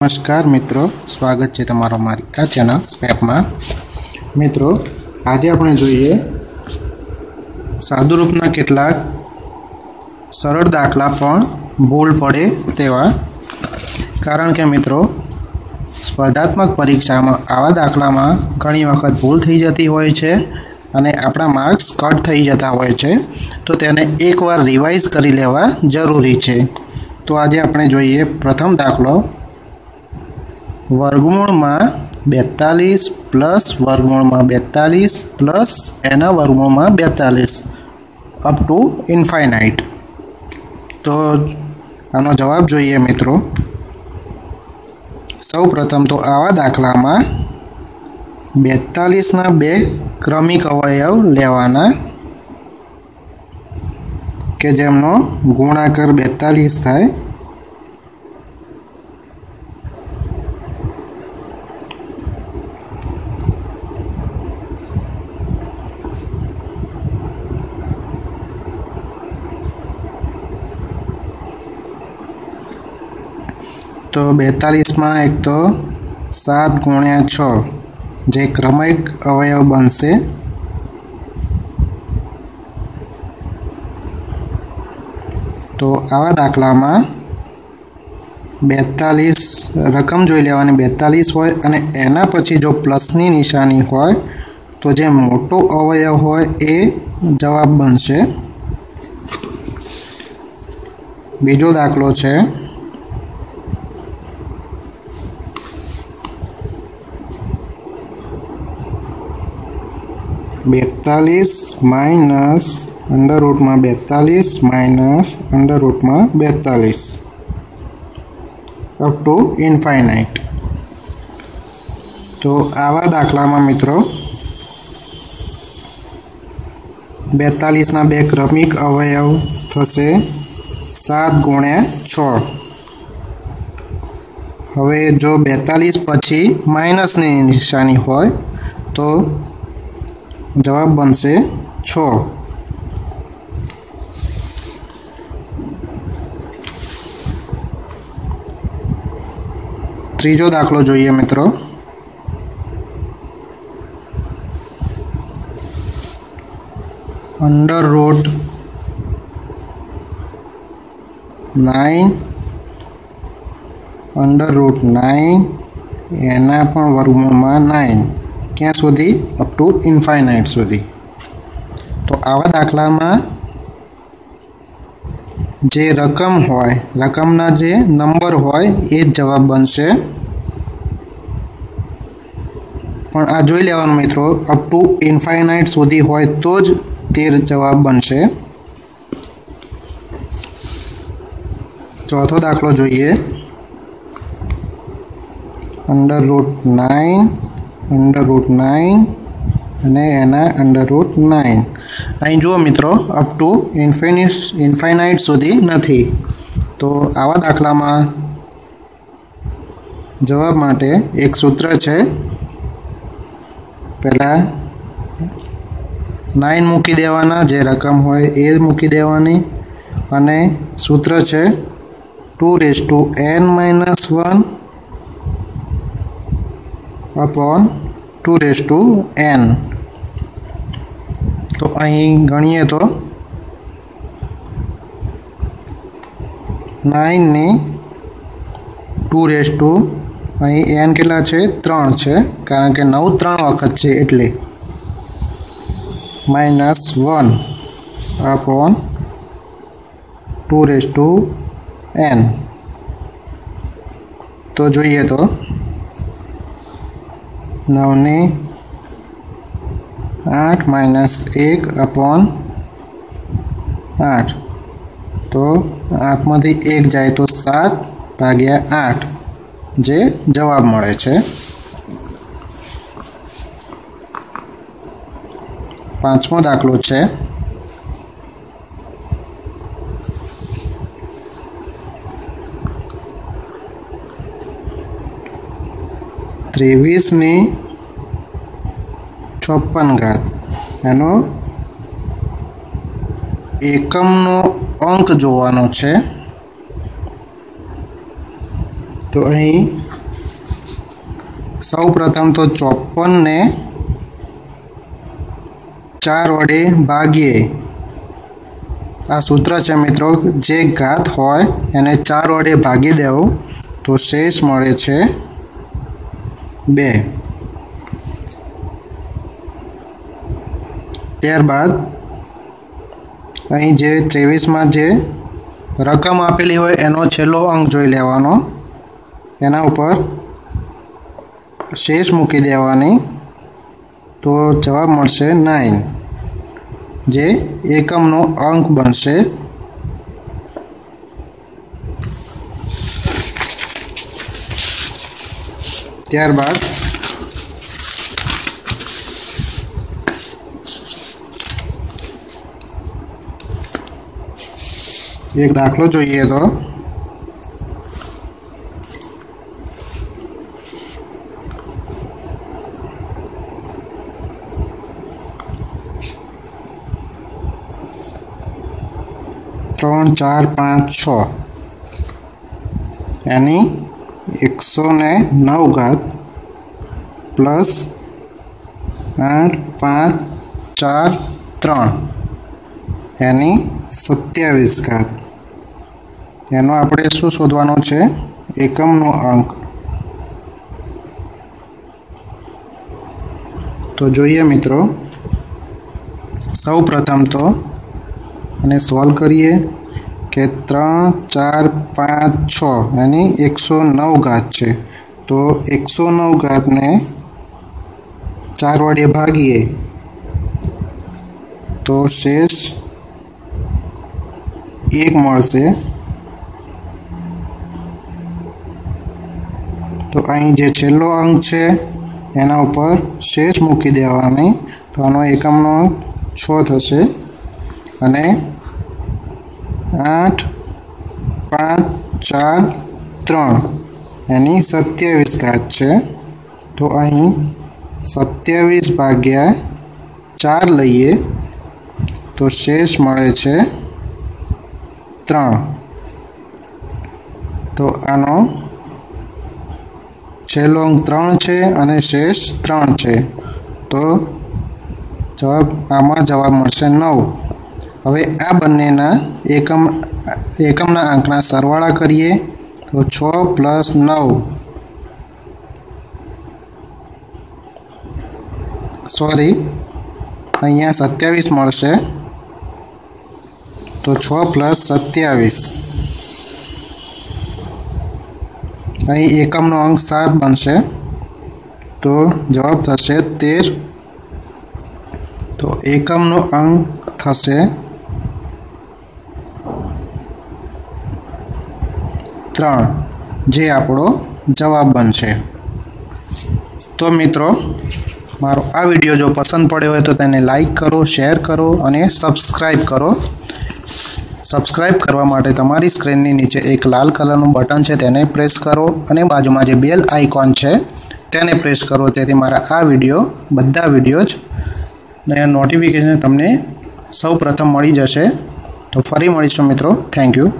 નમસ્કાર મિત્રો, સ્વાગત છે તમારો મારી આ ચેનલ સ્પેપમાં મિત્રો, આજે આપણે જોઈએ સાદુરૂપના કેટલાક સરળ દાખલા પણ ભૂલ પડે તેવા. કારણ કે મિત્રો, સ્પર્ધાત્મક પરીક્ષામાં આવા દાખલામાં ઘણી વખત ભૂલ થઈ જતી હોય છે અને આપણા માર્ક્સ કટ થઈ જતા હોય છે. તો તેને એકવાર રિવાઇઝ કરી લેવા જરૂરી છે. તો આજે આપણે જોઈએ પ્રથમ દાખલો વર્ગમૂળમાં બેતાલીસ પ્લસ વર્ગમૂળમાં બેતાલીસ પ્લસ એના વર્ગમૂળમાં બેતાલીસ. અપ ટુ ઇન્ફાઇનાઇટ તો આનો જવાબ જોઈએ મિત્રો. સૌ પ્રથમ તો આવા દાખલામાં બેતાલીસના બે ક્રમિક અવયવ લેવાના કે જેમનો ગુણાકાર બેતાલીસ થાય તો બેતાલીસમાં એક તો સાત ગુણ્યા છ, જે ક્રમિક અવયવ બનશે. તો આવા દાખલામાં બેતાલીસ રકમ જોઈ લેવાની બેતાલીસ હોય અને એના પછી જો પ્લસની નિશાની હોય, તો જે મોટો અવયવ હોય એ જવાબ બનશે. બીજો દાખલો છે બેતાલીસ માઇનસ અંડર રૂટમાં બેતાલીસ માઇનસ અંડર રૂટમાં બેતાલીસ. અપ ટુ ઇન્ફાઇનાઇટ તો આવા દાખલામાં મિત્રો, બેતાલીસના બે ક્રમિક અવયવ થશે સાત ગુણ્યા છ. હવે જો બેતાલીસ પછી માઇનસની નિશાની હોય, તો જવાબ બનશે છ ત્રીજો દાખલો જોઈએ મિત્રો under root nine under root nine એના પણ વર્ગમૂળમાં નાઇન ક્યાં સુધી? અપ ટુ ઇન્ફાઇનાઇટ સુધી. તો આવા દાખલામાં જે રકમ હોય, રકમના જે નંબર હોય, એ જ જવાબ બનશે. પણ આ જોઈ લેવાનું મિત્રો અપ ટુ ઇન્ફાઇનાઇટ સુધી હોય તો જ તે જવાબ બનશે. ચોથો દાખલો જોઈએ. Under root nine under root nine અને એના અંડર રૂટ નાઇન અહીં જુઓ મિત્રો અપ ટુ ઇન્ફિનિટ ઇન્ફાઇનાઇટ સુધી નથી. તો આવા દાખલામાં જવાબ માટે એક સૂત્ર છે. પહેલાં નાઇન મૂકી દેવાના, જે રકમ હોય એ મૂકી દેવાની. અને સૂત્ર છે two raise to n minus one upon two raise to n. તો અહીં ગણીએ તો નાઇનની ટુ રેસ ટુ, અહીં એન કેટલા છે? ત્રણ છે. કારણ કે નવ ત્રણ વખત છે એટલે. Minus one upon two raise to n. તો જોઈએ તો. નવની આઠ માઇનસ એક અપોન આઠ તો આઠમાંથી એક જાય તો સાત ભાગ્યા આઠ જે જવાબ મળે છે પાંચમો દાખલો છે ત્રેવીસની ચોપન ઘાત. એનો એકમનો અંક જોવાનો છે. તો અહીં સૌ પ્રથમ તો ચોપનને ચાર વડે ભાગીએ. આ સૂત્ર છે મિત્રો, જે ઘાત હોય એને ચાર વડે ભાગી દેવું તો શેષ મળે છે બે. ત્યારબાદ અહીં જે ત્રેવીસમાં જે રકમ આપેલી હોય એનો છેલ્લો અંક જોઈ લેવાનો. એના ઉપર શેષ મૂકી દેવાની. તો જવાબ મળશે નાઇન. જે એકમનો અંક બનશે ત્યારબાદ એક દાખલો જોઈએ તો. ત્રણ ચાર પાંચ છ. એની એકસો ને નવ ઘાત પ્લસ આઠ, પાંચ, ચાર, ત્રણ. એની સત્યાવીસ ઘાત. એનો આપણે શું શોધવાનો છે? એકમનો અંક. તો જોઈએ મિત્રો, સૌ પ્રથમ તો, અને સોલ્વ કરીએ. કે ત્રણ, ચાર, પાંચ, છ, એની એકસો નવ ઘાત છે. તો એકસો નવ ઘાતને ચાર વડે ભાગીએ. તો શેષ એક મળશે. તો અહીં જે છેલ્લો અંક છે, એના ઉપર શેષ મૂકી દેવાની. તો આનો એકમનો છ થશે. અને આઠ, પાંચ, ચાર, ત્રણ. એની સત્યાવીસ ઘાત છે. તો અહીં સત્યાવીસ ભાગ્યા ચાર લઈએ, તો શેષ મળે છે ત્રણ. તો આનો છેલ્લો ત્રણ છે અને શેષ ત્રણ છે. તો જવાબ, આમાં જવાબ મળશે નવ. હવે આ બંનેના એકમ, એકમના આંકના સરવાળા કરીએ તો છ પ્લસ નવ. સોરી અહીંયા સત્યાવીસ મળશે. તો છ પ્લસ સત્યાવીસ. અહીં એકમનો અંક સાત બનશે. તો જવાબ થશે તેર. તો એકમનો અંક થશે ત્રણ જે આપણો જવાબ બનશે. તો મિત્રો, મારો આ વીડિયો જો પસંદ પડ્યો હોય તો તેને લાઈક કરો શેર કરો અને સબસ્ક્રાઈબ કરો. સબસ્ક્રાઇબ કરવા માટે તમારી સ્ક્રીનની નીચે એક લાલ કલરનું બટન છે તેને પ્રેસ કરો અને બાજુમાં જે બેલ આઇકોન છે તેને પ્રેસ કરો. તેથી મારા આ વીડિયો, બધા વીડિયો જ ને નોટિફિકેશન તમને સૌ પ્રથમ મળી જશે. તો ફરી મળીશું મિત્રો. Thank you